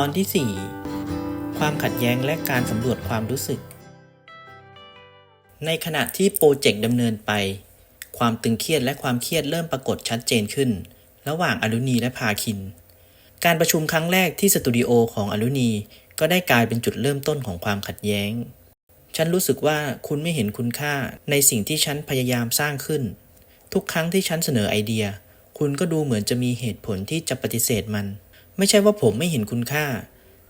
ตอนที่ 4 ความขัดแย้งและการสำรวจความรู้สึก ในขณะที่โปรเจกต์ดำเนินไป ความตึงเครียดและความเครียดเริ่มปรากฏชัดเจนขึ้น ระหว่างอรุณีและพาคิน การประชุมครั้งแรกที่สตูดิโอของอรุณีก็ได้กลายเป็นจุดเริ่มต้นของความขัดแย้ง ฉันรู้สึกว่าคุณไม่เห็นคุณค่าในสิ่งที่ฉันพยายามสร้างขึ้น ทุกครั้งที่ฉันเสนอไอเดีย คุณก็ดูเหมือนจะมีเหตุผลที่จะปฏิเสธมัน ไม่ใช่ว่าผมไม่เห็นคุณค่า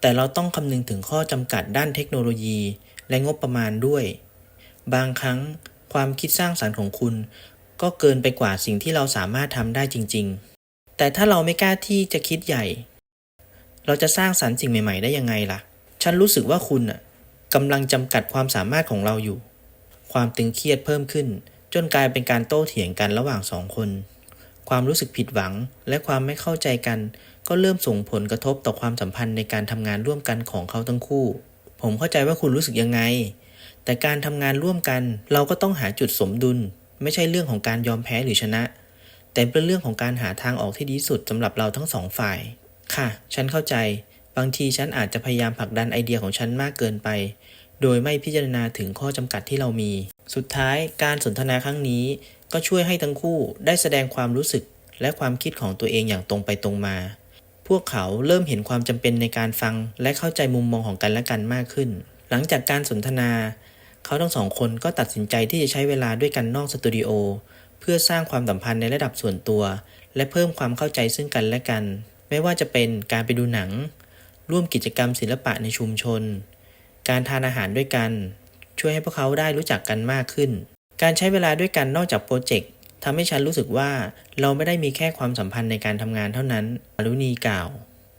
แต่เราต้องคำนึงถึงข้อจำกัดด้านเทคโนโลยี และงบประมาณด้วย บางครั้งความคิดสร้างสรรค์ของคุณ ก็เกินไปกว่าสิ่งที่เราสามารถทำได้จริง ๆ แต่ถ้าเราไม่กล้าที่จะคิดใหญ่ เราจะสร้างสรรค์สิ่งใหม่ ๆ ได้ยังไงล่ะ ฉันรู้สึกว่าคุณน่ะกำลังจำกัดความสามารถของเราอยู่ ความตึงเครียดเพิ่มขึ้น จนกลายเป็นการโต้เถียงกันระหว่างสองคน ความรู้สึกผิดหวังและความไม่เข้าใจกัน ก็เริ่มส่งผลกระทบต่อความสัมพันธ์ในการทำงานร่วมกันของเขาทั้งคู่ ผมเข้าใจว่าคุณรู้สึกยังไง แต่การทำงานร่วมกัน เราก็ต้องหาจุดสมดุล ไม่ใช่เรื่องของการยอมแพ้หรือชนะ แต่เป็นเรื่องของการหาทางออกที่ดีสุดสำหรับเราทั้งสองฝ่าย ค่ะ ฉันเข้าใจ บางทีฉันอาจจะพยายามผลักดันไอเดียของฉันมากเกินไป โดยไม่พิจารณาถึงข้อจำกัดที่เรามี สุดท้ายการสนทนาครั้งนี้ ก็ช่วยให้ทั้งคู่ได้แสดงความรู้สึกและความคิดของตัวเองอย่างตรงไปตรงมา พวกเขาเริ่มเห็นความจำเป็นในการฟังและเข้าใจมุมมองของกันและกันมากขึ้น หลังจากการสนทนา เขาทั้งสองคนก็ตัดสินใจที่จะใช้เวลาด้วยกันนอกสตูดิโอเพื่อสร้างความสัมพันธ์ในระดับส่วนตัว และเพิ่มความเข้าใจซึ่งกันและกัน ไม่ว่าจะเป็นการไปดูหนัง ร่วมกิจกรรมศิลปะในชุมชน การทานอาหารด้วยกัน ช่วยให้พวกเขาได้รู้จักกันมากขึ้น การใช้เวลาด้วยกันนอกจากโปรเจกต์ ทำให้ฉันรู้สึกว่าเราไม่ได้มีแค่ความสัมพันธ์ในการทำงานเท่านั้นอรุณีกล่าว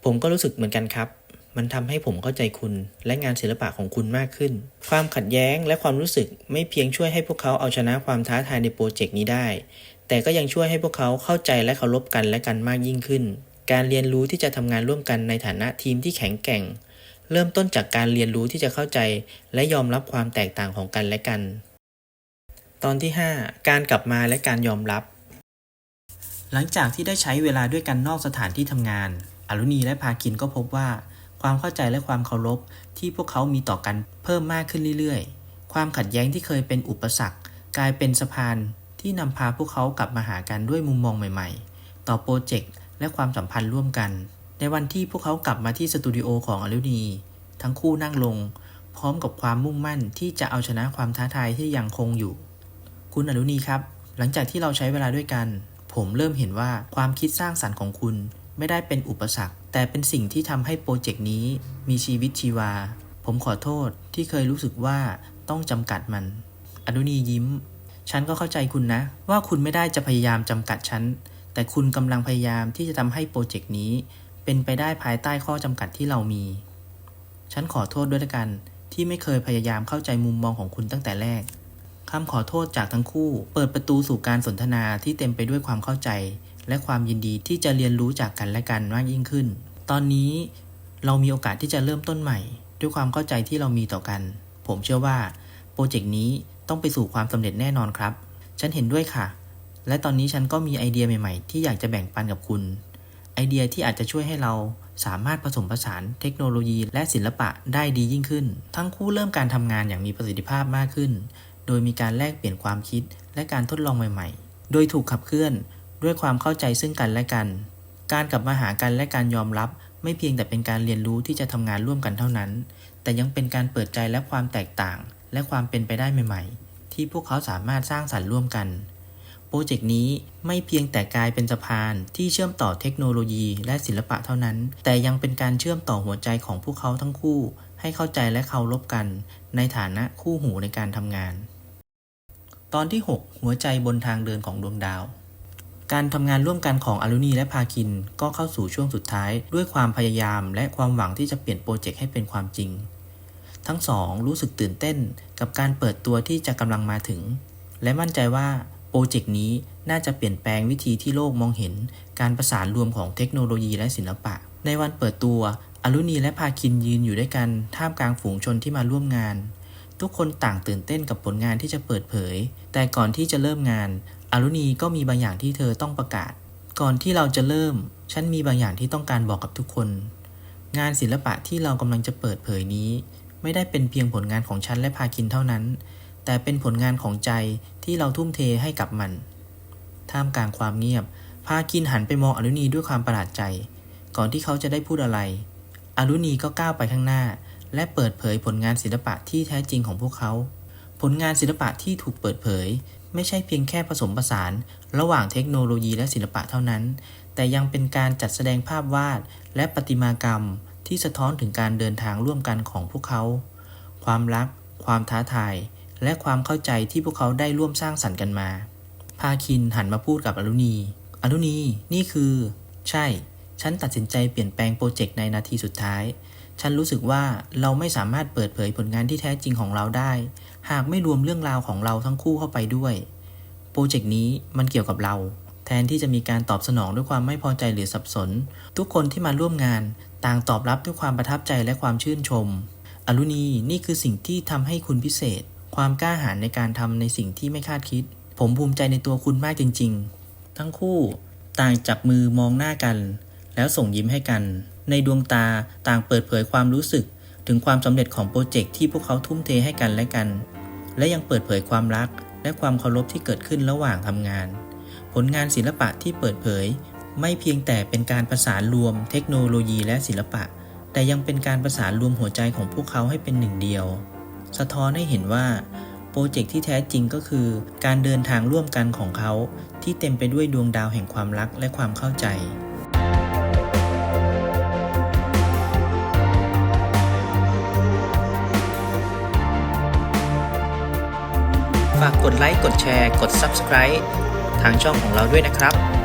ผมก็รู้สึกเหมือนกันครับ มันทำให้ผมเข้าใจคุณและงานศิลปะของคุณมากขึ้น ความขัดแย้งและความรู้สึกไม่เพียงช่วยให้พวกเขาเอาชนะความท้าทายในโปรเจกต์นี้ได้ แต่ก็ยังช่วยให้พวกเขาเข้าใจและเคารพกันและกันมากยิ่งขึ้น การเรียนรู้ที่จะทำงานร่วมกันในฐานะทีมที่แข็งแกร่ง เริ่มต้นจากการเรียนรู้ที่จะเข้าใจ และยอมรับความแตกต่างของกันและกัน ตอนที่ 5 การกลับมาและการยอมรับ หลังจากที่ได้ใช้เวลาด้วยกันนอกสถานที่ทำงาน อรุณีและพาคินก็พบว่า ความเข้าใจและความเคารพที่พวกเขามีต่อกันเพิ่มมากขึ้นเรื่อยๆ ความขัดแย้งที่เคยเป็นอุปสรรค กลายเป็นสะพานที่นำพาพวกเขากลับมาหากันด้วยมุมมองใหม่ๆ ต่อโปรเจกต์และความสัมพันธ์ร่วมกัน ในวันที่พวกเขากลับมาที่สตูดิโอของอรุณี ทั้งคู่นั่งลง พร้อมกับความมุ่งมั่นที่จะเอาชนะความท้าทายที่ยังคงอยู่ คุณอรุณีครับ หลังจากที่เราใช้เวลาด้วยกัน ผมเริ่มเห็นว่าความคิดสร้างสรรค์ของคุณไม่ได้เป็นอุปสรรค แต่เป็นสิ่งที่ทำให้โปรเจกต์นี้มีชีวิตชีวา ผมขอโทษที่เคยรู้สึกว่าต้องจำกัดมัน อนุนียิ้ม ฉันก็เข้าใจคุณนะ ว่าคุณไม่ได้จะพยายามจำกัดฉัน แต่คุณกำลังพยายามที่จะทำให้โปรเจกต์นี้ เป็นไปได้ภายใต้ข้อจำกัดที่เรามี ฉันขอโทษด้วยละกันที่ไม่เคยพยายามเข้าใจมุมมองของคุณตั้งแต่แรก คำขอโทษจากทั้งคู่ เปิดประตูสู่การสนทนาที่เต็มไปด้วยความเข้าใจ และความยินดีที่จะเรียนรู้จากกันและกันมากยิ่งขึ้น ตอนนี้เรามีโอกาสที่จะเริ่มต้นใหม่ ด้วยความเข้าใจที่เรามีต่อกัน ผมเชื่อว่าโปรเจกต์นี้ต้องไปสู่ความสำเร็จแน่นอนครับ ฉันเห็นด้วยค่ะ และตอนนี้ฉันก็มีไอเดียใหม่ๆ ที่อยากจะแบ่งปันกับคุณ ไอเดียที่อาจจะช่วยให้เราสามารถผสมผสานเทคโนโลยีและศิลปะได้ดียิ่งขึ้น ทั้งคู่เริ่มการทำงานอย่างมีประสิทธิภาพมากขึ้น โดยมีการแลกเปลี่ยนความคิดและการทดลองใหม่ๆ โดยถูกขับเคลื่อนด้วยความเข้าใจซึ่งกันและกัน การกลับมาหากันและการยอมรับ ไม่เพียงแต่เป็นการเรียนรู้ที่จะทำงานร่วมกันเท่านั้น แต่ยังเป็นการเปิดใจและความแตกต่าง และความเป็นไปได้ใหม่ๆ ที่พวกเขาสามารถสร้างสรรค์ร่วมกันโปรเจกต์นี้ไม่เพียงแต่กลายเป็นสะพานที่เชื่อมต่อเทคโนโลยีและศิลปะเท่านั้น แต่ยังเป็นการเชื่อมต่อหัวใจของพวกเขาทั้งคู่ ให้เข้าใจและเคารพกัน ในฐานะคู่หูในการทำงาน ตอนที่ 6 หัวใจบนทางเดินของดวงดาว การทำงานร่วมกันของอรุณีและพาคินก็เข้าสู่ช่วงสุดท้าย ด้วยความพยายามและความหวังที่จะเปลี่ยนโปรเจกต์ให้เป็นความจริง ทั้งสองรู้สึกตื่นเต้นกับการเปิดตัวที่จะกำลังมาถึง และมั่นใจว่าโปรเจกต์นี้น่าจะเปลี่ยนแปลงวิธีที่โลกมองเห็น การประสานรวมของเทคโนโลยีและศิลปะ ในวันเปิดตัวอรุณีและพาคินยืนอยู่ด้วยกันท่ามกลางฝูงชนที่มาร่วมงาน ทุกคนต่างตื่นเต้นกับผลงานที่จะเปิดเผย แต่ก่อนที่จะเริ่มงานอรุณีก็มีบางอย่างที่เธอต้องประกาศ ก่อนที่เราจะเริ่ม ฉันมีบางอย่างที่ต้องการบอกกับทุกคน งานศิลปะที่เรากำลังจะเปิดเผยนี้ ไม่ได้เป็นเพียงผลงานของฉันและพาคินเท่านั้น แต่เป็นผลงานของใจที่เราทุ่มเทให้กับมัน ท่ามกลางความเงียบ พาคินหันไปมองอรุณีด้วยความประหลาดใจ ก่อนที่เขาจะได้พูดอะไร อรุณีก็ก้าวไปข้างหน้า และเปิดเผยผลงานศิลปะที่แท้จริงของพวกเขา ผลงานศิลปะที่ถูกเปิดเผย ไม่ใช่เพียงแค่ผสมผสาน ระหว่างเทคโนโลยีและศิลปะเท่านั้น แต่ยังเป็นการจัดแสดงภาพวาด และประติมากรรม ที่สะท้อนถึงการเดินทางร่วมกันของพวกเขา ความรัก ความท้าทาย และความเข้าใจที่พวกเขาได้ร่วมสร้างสรรค์กันมา พาคินหันมาพูดกับอรุณี อรุณี นี่คือ ใช่ ฉันตัดสินใจเปลี่ยนแปลงโปรเจกต์ในนาทีสุดท้าย ฉันรู้สึกว่าเราไม่สามารถเปิดเผยผลงานที่แท้จริงของเราได้ หากไม่รวมเรื่องราวของเราทั้งคู่เข้าไปด้วย โปรเจกต์นี้มันเกี่ยวกับเรา แทนที่จะมีการตอบสนองด้วยความไม่พอใจหรือสับสน ทุกคนที่มาร่วมงานต่างตอบรับด้วยความประทับใจและความชื่นชม อรุณีนี่คือสิ่งที่ทำให้คุณพิเศษ ความกล้าหาญในการทำในสิ่งที่ไม่คาดคิด ผมภูมิใจในตัวคุณมากจริง ๆ ทั้งคู่ ต่างจับมือมองหน้ากัน แล้วส่งยิ้มให้กัน ในดวงตาต่างเปิดเผยความรู้สึก ถึงความสำเร็จของโปรเจกต์ที่พวกเขาทุ่มเทให้กันและกัน และยังเปิดเผยความรัก และความเคารพที่เกิดขึ้นระหว่างทำงาน ผลงานศิลปะที่เปิดเผย ไม่เพียงแต่เป็นการประสานรวม เทคโนโลยีและศิลปะ แต่ยังเป็นการประสานรวมหัวใจของพวกเขาให้เป็นหนึ่งเดียว สะท้อนให้เห็นว่าโปรเจกต์ที่แท้จริงก็คือ การเดินทางร่วมกันของเขา ที่เต็มไปด้วยดวงดาวแห่งความรักและความเข้าใจ ฝากกดไลค์ กดแชร์ กด Subscribe ทางช่องของเราด้วยนะครับ